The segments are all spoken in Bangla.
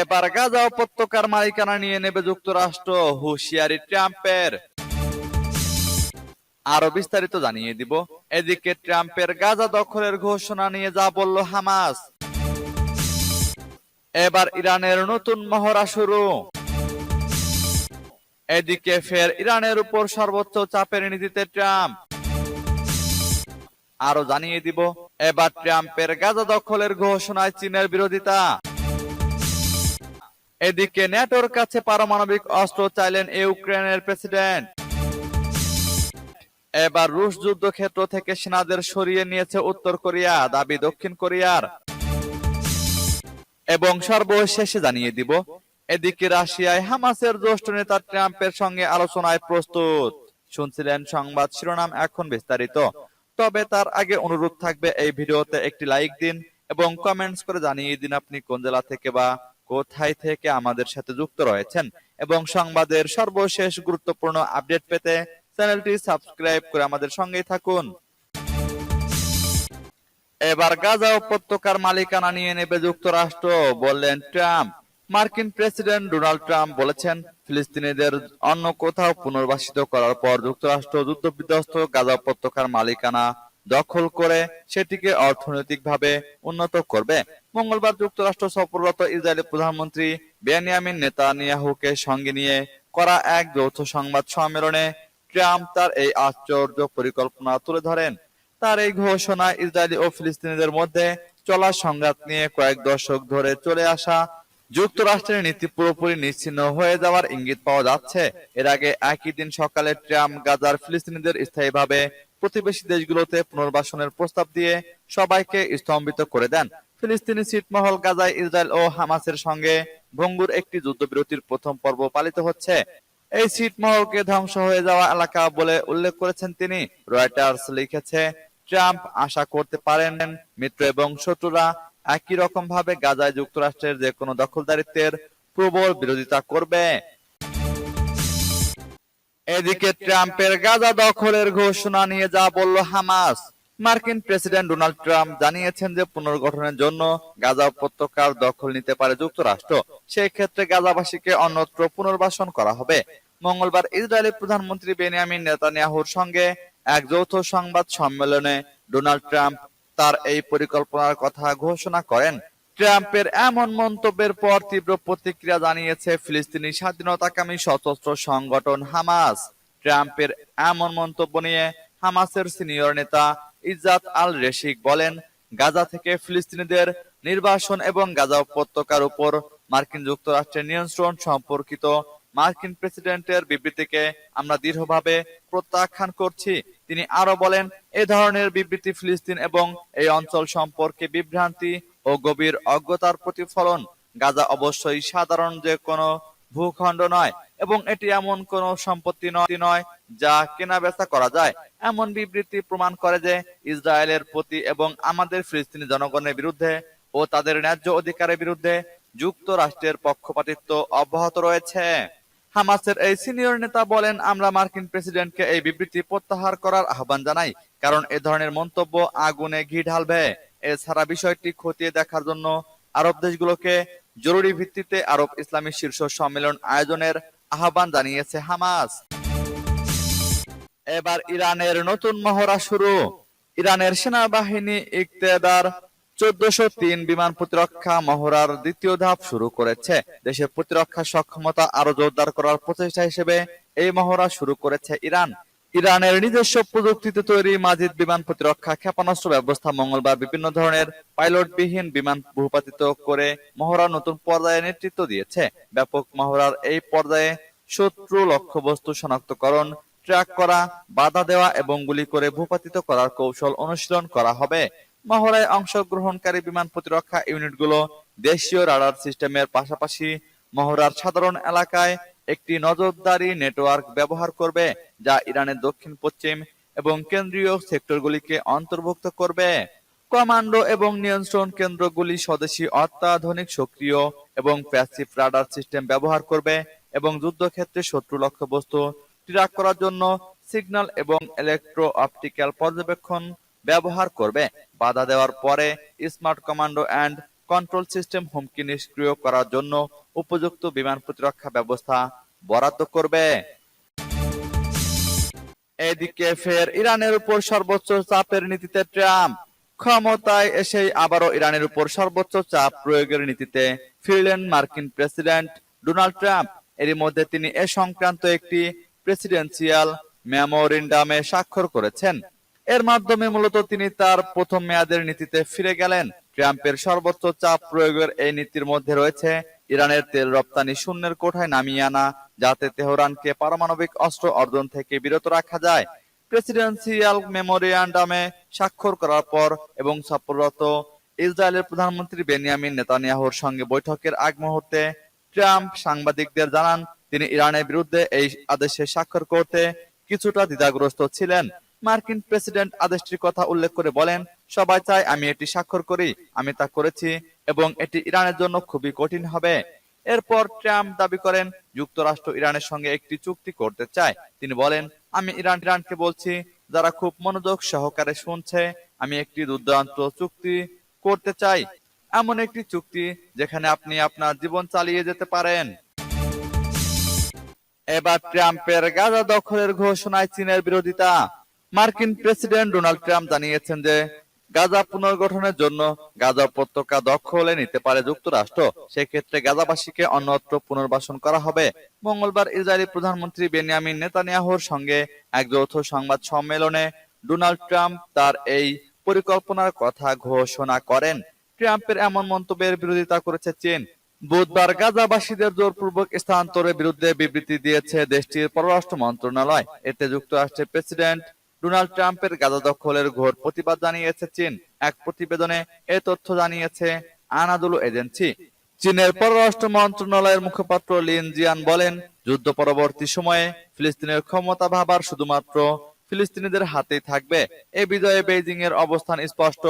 এবার গাজা উপত্যকার মালিকানা নিয়ে নেবে যুক্তরাষ্ট্র, হুঁশিয়ারি ট্রাম্পের। আরও বিস্তারিত জানিয়ে দিব। এদিকে ট্রাম্পের গাজা দখলের ঘোষণা নিয়ে যা বলল হামাস। এবার ইরানের নতুন মহড়া শুরু। এদিকে ফের ইরানের উপর সর্বোচ্চ চাপের নীতিতে ট্রাম্প। আরও জানিয়ে দিব, এবার ট্রাম্পের গাজা দখলের ঘোষণায় চীনের বিরোধিতা। এদিকে ন্যাটোর কাছে পারমাণবিক অস্ত্র চাইলেন ইউক্রেনের প্রেসিডেন্ট। এবার রুশ যুদ্ধক্ষেত্র থেকে সেনাদের সরিয়ে নিয়েছে উত্তর কোরিয়া, দাবি দক্ষিণ কোরিয়ার। এবং সর্বশেষে জানিয়ে দিব, এদিকে রাশিয়ায় হামাসের জ্যেষ্ঠ নেতা ট্রাম্পের সঙ্গে আলোচনায় প্রস্তুত। শুনছিলেন সংবাদ শিরোনাম এখন বিস্তারিত। তবে তার আগে অনুরোধ থাকবে এই ভিডিওতে একটি লাইক দিন এবং কমেন্টস করে জানিয়ে দিন আপনি কোন জেলা থেকে বা কোথায় থেকে আমাদের সাথে যুক্ত রয়েছেন এবং সংবাদের সর্বশেষ গুরুত্বপূর্ণ আপডেট পেতে চ্যানেলটি সাবস্ক্রাইব করে আমাদের সঙ্গেই থাকুন। এবার গাজা উপত্যকার মালিকানা নিয়ে নেবে যুক্তরাষ্ট্র, বললেন ট্রাম্প। মার্কিন প্রেসিডেন্ট ডোনাল্ড ট্রাম্প বলেছেন, ফিলিস্তিনিদের অন্য কোথাও পুনর্বাসিত করার পর যুক্তরাষ্ট্র যুদ্ধবিধ্বস্ত গাজা উপত্যকার মালিকানা দখল করে সেটিকে অর্থনৈতিকভাবে উন্নত করবে। মঙ্গলবার যুক্তরাষ্ট্র সফররত ইসরায়েলি প্রধানমন্ত্রী বেনিয়ামিন নেতানিয়াহুকে সঙ্গে নিয়ে করা এক যৌথ সংবাদ সম্মেলনে ট্রাম্প তার এই আশ্চর্য পরিকল্পনা তুলে ধরেন। তার এই ঘোষণা ইসরায়েলি ও ফিলিস্তিনিদের মধ্যে চলা সংঘাত নিয়ে কয়েক দশক ধরে চলে আসা যুক্তরাষ্ট্রের নীতি পুরোপুরি নিশ্চিহ্ন হয়ে যাওয়ার ইঙ্গিত পাওয়া যাচ্ছে। এর আগে একই দিন সকালে ট্রাম্প গাজার ফিলিস্তিনিদের স্থায়ীভাবে প্রতিবেশী দেশগুলোতে পুনর্বাসনের প্রস্তাব দিয়ে সবাইকে স্তম্ভিত করে দেন। ফিলিস্তিনি ছিটমহল গাজায় ইসরায়েল ও হামাসের সঙ্গে ভঙ্গুর একটি যুদ্ধবিরতির প্রথম পর্ব পালিত হচ্ছে। এই ছিটমহলকে ধ্বংস হয়ে যাওয়া এলাকা বলে উল্লেখ করেছেন তিনি। রয়টার্স লিখেছে, ট্রাম্প আশা করতে পারেন মিত্র এবং শত্রুরা একই রকম ভাবে গাজায় যুক্তরাষ্ট্রের যে কোনো দখলদারিত্বের প্রবল বিরোধিতা করবে। এদিকে ট্রাম্পের গাজা দখলের ঘোষণা নিয়ে যা বলল হামাস। মার্কিন প্রেসিডেন্ট ডোনাল্ড ট্রাম্প জানিয়েছেন যে পুনর্গঠনের জন্য গাজা উপত্যকার দখল নিতে পারে যুক্তরাষ্ট্র। সেই ক্ষেত্রে গাজাবাসীকে অন্যত্র পুনর্বাসন করা হবে। মঙ্গলবার ইসরায়েলি প্রধানমন্ত্রী বেনিয়ামিন নেতানিয়াহুর সঙ্গে এক যৌথ সংবাদ সম্মেলনে ডোনাল্ড ট্রাম্প তার এই পরিকল্পনার কথা ঘোষণা করেন। ট্রাম্পের এমন মন্তব্যের পর তীব্র প্রতিক্রিয়া জানিয়েছে ফিলিস্তিনি স্বাধীনতাকামী সশস্ত্র সংগঠন হামাস। ট্রাম্পের এমন মন্তব্য নিয়ে হামাসের সিনিয়র নেতা ইজাত আল রেশিক বলেন, গাজা থেকে ফিলিস্তিনিদের নির্বাসন এবং গাজা উপত্যকার উপর মার্কিন যুক্তরাষ্ট্রের নিয়ন্ত্রণ সম্পর্কিত মার্কিন প্রেসিডেন্টের বিবৃতিকে আমরা দৃঢ়ভাবে প্রত্যাখ্যান করছি। তিনি আরও বলেন, এ ধরনের বিবৃতি ফিলিস্তিন এবং এই অঞ্চল সম্পর্কে বিভ্রান্তি ও গভীর অজ্ঞতার প্রতিফলন। গাজা অবশ্যই সাধারণ যে কোনো ভূখণ্ড নয় এবং এটি এমন কোনো সম্পত্তি নয় যা কেনা বেচা করা যায়। এমন বিবৃতি প্রমাণ করে যে ইসরায়েলের প্রতি এবং আমাদের ফিলিস্তিনি জনগণের বিরুদ্ধে ও তাদের ন্যায্য অধিকারের বিরুদ্ধে যুক্তরাষ্ট্রের পক্ষপাতিত্ব অব্যাহত রয়েছে। হামাসের এই সিনিয়র নেতা বলেন, আমরা মার্কিন প্রেসিডেন্টকে এই বিবৃতি প্রত্যাহার করার আহ্বান জানাই, কারণ এ ধরনের মন্তব্য আগুনে ঘি ঢালবে। এছাড়া বিষয়টি খতিয়ে দেখার জন্য আরব দেশগুলোকে জরুরি ভিত্তিতে আরব ইসলামী শীর্ষ সম্মেলন আয়োজনের আহ্বান জানিয়েছে হামাস। এবার ইরানের নতুন মহড়া শুরু। ইরানের সেনাবাহিনী ইকতেদার চোদ্দশো তিন বিমান প্রতিরক্ষা মহড়ার দ্বিতীয় ধাপ শুরু করেছে। দেশের প্রতিরক্ষা সক্ষমতা আরও জোরদার করার প্রচেষ্টা হিসেবে এই মহড়া শুরু করেছে ইরান। ইরানের নিজস্ব প্রযুক্তিতে তৈরি মাজিদ বিমান প্রতিরক্ষা ক্ষেপণাস্ত্র ব্যবস্থা মঙ্গলবার বিভিন্ন ধরনের পাইলটবিহীন বিমান ভূপাতিত করে মহড়ার নতুন পর্যায়ে নেতৃত্ব দিয়েছে। ব্যাপক মহড়ার এই পর্যায়ে শত্রু লক্ষ্যবস্তু শনাক্তকরণ, ট্র্যাক করা, বাধা দেওয়া এবং গুলি করে ভূপাতিত করার কৌশল অনুশীলন করা হবে। মহড়ায় অংশগ্রহণকারী বিমান প্রতিরক্ষা ইউনিটগুলো দেশীয় রাডার সিস্টেমের পাশাপাশি মহড়ার সাধারণ এলাকায় একটি নজরদারি নেটওয়ার্ক ব্যবহার করবে যা ইরানের দক্ষিণ, পশ্চিম এবং কেন্দ্রীয় সেক্টরগুলিকে অন্তর্ভুক্ত করবে। কমান্ডো এবং নিয়ন্ত্রণ কেন্দ্রগুলি স্বদেশী অত্যাধুনিক সক্রিয় এবং প্যাসিভ রাডার সিস্টেম ব্যবহার করবে এবং যুদ্ধক্ষেত্রে শত্রু লক্ষ্যবস্তু ট্র্যাক করার জন্য সিগন্যাল এবং ইলেকট্রো অপটিক্যাল পর্যবেক্ষণ ব্যবহার করবে। বাধা দেওয়ার পরে smart commando and control system হুমকি নিষ্ক্রিয় করার জন্য উপযুক্ত বিমান প্রতিরক্ষা ব্যবস্থা বরাদ্দ করবে। এদিকে ফের ইরানের উপর সর্বোচ্চ চাপের নীতিতে ট্রাম্প। ক্ষমতায় এসেই আবারও ইরানের উপর সর্বোচ্চ চাপ প্রয়োগের নীতিতে ফিরলেন মার্কিন প্রেসিডেন্ট ডোনাল্ড ট্রাম্প। এরই মধ্যে তিনি এ সংক্রান্ত একটি প্রেসিডেন্সিয়াল মেমোরিন্ডামে স্বাক্ষর করেছেন। এর মাধ্যমে মূলত তিনি তার প্রথম মেয়াদের নীতিতে ফিরে গেলেন। ট্রাম্পের সর্বোচ্চ চাপ প্রয়োগের এই নীতির মধ্যে রয়েছে ইরানের তেল রপ্তানি শূন্যের কোঠায় নামিয়ে আনা, যাতে তেহরানকে পারমাণবিক অস্ত্র অর্জন থেকে বিরত রাখা যায়। প্রেসিডেন্সিয়াল মেমোরিয়ান্ডামে স্বাক্ষর করার পর এবং সফররত ইসরায়েলের প্রধানমন্ত্রী বেনিয়ামিন নেতানিয়াহুর সঙ্গে বৈঠকের আগ মুহূর্তে ট্রাম্প সাংবাদিকদের জানান, তিনি ইরানের বিরুদ্ধে এই আদেশে স্বাক্ষর করতে কিছুটা দ্বিধাগ্রস্ত ছিলেন। মার্কিন প্রেসিডেন্ট আদেশটির কথা উল্লেখ করে বলেন সবাই চায় আমি এটি স্বাক্ষর করি, আমি তা করেছি এবং এটি ইরানের জন্য খুবই কঠিন হবে। এরপর ট্রাম্প দাবি করেন, যুক্তরাষ্ট্র ইরানের সঙ্গে একটি চুক্তি করতে চায়। তিনি বলেন, আমি ইরান, ইরানকে বলছি, যারা খুব মনোযোগ সহকারে শুনছে, আমি একটি দুর্দান্ত চুক্তি করতে চাই। এমন একটি চুক্তি যেখানে আপনি আপনার জীবন চালিয়ে যেতে পারেন। এবার ট্রাম্পের গাজা দখলের ঘোষণায় চীনের বিরোধিতা। মার্কিন প্রেসিডেন্ট ডোনাল্ড ট্রাম্প জানিয়েছেন যে গাজা পুনর্গঠনের জন্য গাজা উপত্যকা দখলে নিতে পারে যুক্তরাষ্ট্র। সেক্ষেত্রে গাজাবাসীকে অন্যত্র পুনর্বাসন করা হবে। মঙ্গলবার ইসরায়েলি প্রধানমন্ত্রী বেনিয়ামিন নেতানিয়াহুর সঙ্গে এক যৌথ সংবাদ সম্মেলনে ডোনাল্ড ট্রাম্প তার এই পরিকল্পনার কথা ঘোষণা করেন। ট্রাম্পের এমন মন্তব্যের বিরোধিতা করেছে চীন। বুধবার গাজাবাসীদের জোরপূর্বক স্থানান্তরের বিরুদ্ধে বিবৃতি দিয়েছে দেশটির পররাষ্ট্র মন্ত্রণালয়। এতে যুক্তরাষ্ট্রের প্রেসিডেন্ট ডোনাল্ড ট্রাম্পের গাজা দখলের ঘোর প্রতিবাদ জানিয়েছে চীন। এক প্রতিবেদনে এ তথ্য জানিয়েছে আনাদুলু এজেন্সি। চীনের পররাষ্ট্র মন্ত্রণালয়ের মুখপাত্র লিন জিয়ান বলেন, যুদ্ধ পরবর্তী সময়ে ফিলিস্তিনের ক্ষমতা ভাবার শুধুমাত্র ফিলিস্তিনিদের হাতেই থাকবে। এ বিজয়ে বেইজিং এর অবস্থান স্পষ্ট।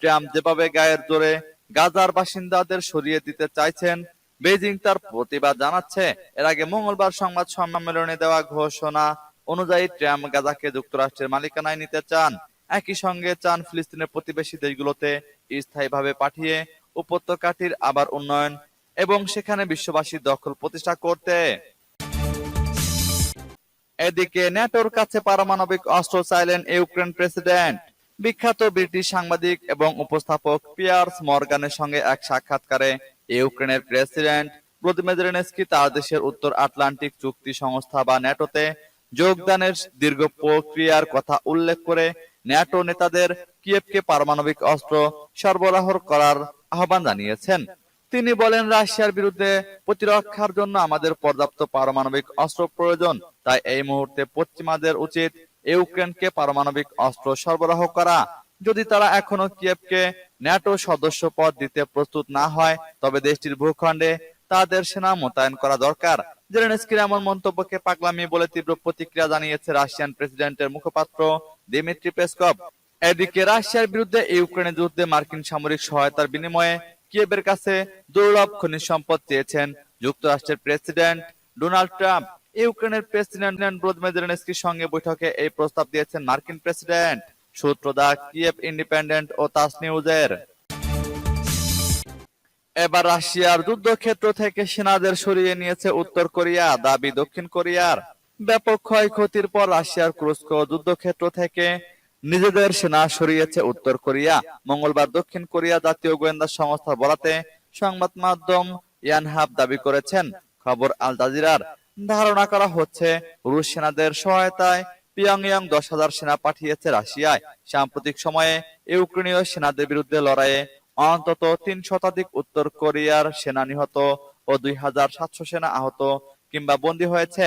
ট্রাম্প যেভাবে গায়ের জোরে গাজার বাসিন্দাদের সরিয়ে দিতে চাইছেন বেজিং তার প্রতিবাদ জানাচ্ছে। এর আগে মঙ্গলবার সংবাদ সম্মেলনে দেওয়া ঘোষণা অনুযায়ী ট্রাম্প গাজাকে যুক্তরাষ্ট্রের মালিকানায় নিতে চান। একই সঙ্গে চান ফিলিস্তিনের প্রতিবেশী দেশগুলোতে স্থায়ীভাবে পাঠিয়ে উপত্যকাটির আবার উন্নয়ন এবং সেখানে বিশ্ববাসীর দখল প্রতিষ্ঠা করতে। এদিকে ন্যাটোর কাছে পারমাণবিক অস্ত্র চাইলেন ইউক্রেন প্রেসিডেন্ট। বিখ্যাত ব্রিটিশ সাংবাদিক এবং উপস্থাপক পিয়ার্স মর্গানের সঙ্গে এক সাক্ষাৎকারে ইউক্রেনের প্রেসিডেন্ট ভ্লাদিমির জেলেনস্কি তার দেশের উত্তর আটলান্টিক চুক্তি সংস্থা বা ন্যাটোতে যোগদানের দীর্ঘ প্রক্রিয়ার কথা উল্লেখ করে ন্যাটো নেতাদের কিয়েভকে পারমাণবিক অস্ত্র সরবরাহ করার আহ্বান জানিয়েছেন। তিনি বলেন, রাশিয়ার বিরুদ্ধে প্রতিরক্ষার জন্য আমাদের পর্যাপ্ত পারমাণবিক অস্ত্র প্রয়োজন, তাই এই মুহূর্তে পশ্চিমাদের উচিত ইউক্রেনকে পারমাণবিক অস্ত্র সরবরাহ করা। যদি তারা এখনও কিয়েভকে ন্যাটো সদস্য পদ দিতে প্রস্তুত না হয়, তবে দেশটির ভূখণ্ডে তাদের সেনা মোতায়েন করা দরকার। জেলেনস্কির এমন মন্তব্যকে পাগলামি বলে তীব্র প্রতিক্রিয়া জানিয়েছে রাশিয়ান প্রেসিডেন্টের মুখপাত্র দিমিত্রি পেসকভ। এদিকে রাশিয়ার বিরুদ্ধে ইউক্রেনের যুদ্ধে মার্কিন সামরিক সহায়তার বিনিময়ে কিয়েভের কাছে দুর্লভ খনিজ সম্পদ চেয়েছেন যুক্তরাষ্ট্রের প্রেসিডেন্ট ডোনাল্ড ট্রাম্প। ইউক্রেনের প্রেসিডেন্ট ভ্লাদিমির জেলেনস্কির সঙ্গে বৈঠকে এই প্রস্তাব দিয়েছেন মার্কিন প্রেসিডেন্ট। সূত্র দা কিয়েভ ইন্ডিপেন্ডেন্ট ও তাস নিউজের। এবার রাশিয়ার যুদ্ধক্ষেত্র থেকে সেনাদের সরিয়ে নিয়েছে উত্তর কোরিয়া, দাবি দক্ষিণ কোরিয়ার। ব্যাপক ক্ষয়ক্ষতির পর রাশিয়ার ক্রুস্ক যুদ্ধক্ষেত্র থেকে নিজেদের সেনা সরিয়েছে উত্তর কোরিয়া। মঙ্গলবার দক্ষিণ কোরিয়া জাতীয় গোয়েন্দা সংস্থা বরাতে সংবাদ মাধ্যম ইয়ানহাব দাবি করেছেন। খবর আল জাজিরার। ধারণা করা হচ্ছে, রুশ সেনাদের সহায়তায় পিয়ংইয়ং দশ হাজার সেনা পাঠিয়েছে রাশিয়ায়। সাম্প্রতিক সময়ে ইউক্রেনীয় সেনাদের বিরুদ্ধে লড়াইয়ে অন্তত তিন শতাধিক উত্তর কোরিয়ার সেনা নিহত ও দুই হাজার সাতশো সেনা আহত কিংবা বন্দী হয়েছে।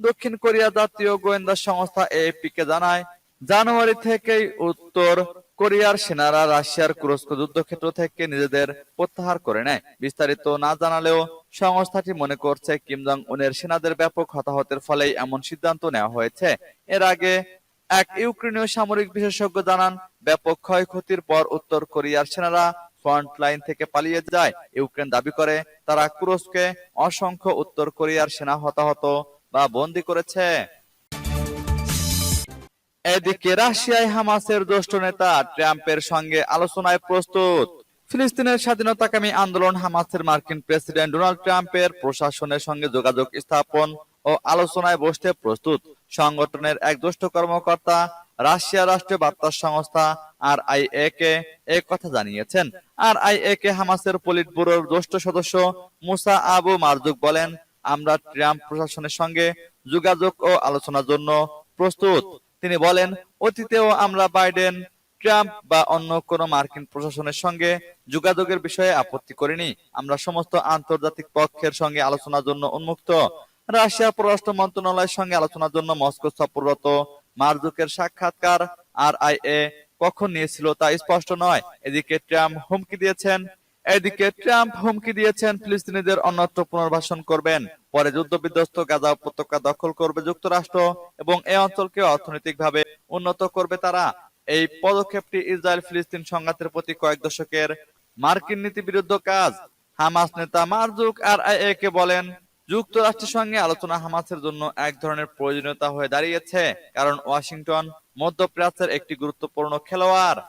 দক্ষিণ কোরিয়া জাতীয় গোয়েন্দা সংস্থা এএপি কে জানায়, জানুয়ারি থেকেই উত্তর কোরিয়ার সেনারা রাশিয়ার কুরস্ক যুদ্ধক্ষেত্র থেকে নিজেদের প্রত্যাহার করে নেয়। বিস্তারিত না জানালেও সংস্থাটি মনে করছে কিম জং উনের সেনাদের ব্যাপক হতাহতের ফলেই এমন সিদ্ধান্ত নেওয়া হয়েছে। এর আগে এক ইউক্রেনীয় সামরিক বিশেষজ্ঞ জানান, ব্যাপক ক্ষয়ক্ষতির পর উত্তর কোরিয়ার সেনারা ফ্রন্ট লাইন থেকে পালিয়ে যায়। ইউক্রেন দাবি করে, তারা কুরস্কে অসংখ্য উত্তর কোরিয়ার সেনা হতাহত বা বন্দী করেছে। এদিকে রাশিয়ায় হামাসের জ্যেষ্ঠ নেতা ট্রাম্পের সঙ্গে আলোচনায় প্রস্তুত। ফিলিস্তিনের স্বাধীনতাকামী আন্দোলন হামাসের মার্কিন প্রেসিডেন্ট ডোনাল্ড ট্রাম্পের প্রশাসনের সঙ্গে যোগাযোগ স্থাপন ও আলোচনায় বসতে প্রস্তুত। সংগঠনের এক জ্যেষ্ঠ কর্মকর্তা রাশিয়া রাষ্ট্রীয় বার্তা সংস্থা আর আই এ কে এ কথা জানিয়েছেন। আর আই এ কে হামাসের পলিট ব্যুরোর জ্যেষ্ঠ সদস্য মুসা আবু মারজুক বলেন, আমরা ট্রাম্প প্রশাসনের সঙ্গে যোগাযোগ ও আলোচনার জন্য প্রস্তুত। তিনি বলেন, অতীতেও আমরা বাইডেন, ট্রাম্প বা অন্য কোন মার্কিন প্রশাসনের সঙ্গে যোগাযোগের বিষয়ে আপত্তি করিনি। আমরা সমস্ত আন্তর্জাতিক পক্ষের সঙ্গে আলোচনার জন্য উন্মুক্ত। রাশিয়ার পররাষ্ট্র মন্ত্রণালয়ের সঙ্গে আলোচনার জন্য মস্কো সফররত মার্জুকের সাক্ষাৎকার আর আই এ কখন নিয়েছিল তা স্পষ্ট নয়। এদিকে ট্রাম্প হুমকি দিয়েছেন। এদিকে ট্রাম্প হুমকি দিয়েছেন, ফিলিস্তিনিদের অন্যত্র পুনর্বাসন করবেন। পরে যুদ্ধ বিধ্বস্ত গাজা উপত্যকা দখল করবে যুক্তরাষ্ট্র এবং এই অঞ্চলকে অর্থনৈতিকভাবে উন্নত করবে তারা। এই পদক্ষেপটি ইসরায়েল ফিলিস্তিন সংঘাতের প্রতি কয়েক দশকের মার্কিন নীতি বিরুদ্ধ কাজ। হামাস নেতা মারজুক আর কে বলেন যুক্তরাষ্ট্রের সঙ্গে আলোচনা হামাসের জন্য এক ধরনের প্রয়োজনীয়তা হয়ে দাঁড়িয়েছে, কারণ ওয়াশিংটন মধ্যপ্রাচ্যের একটি গুরুত্বপূর্ণ খেলোয়াড়।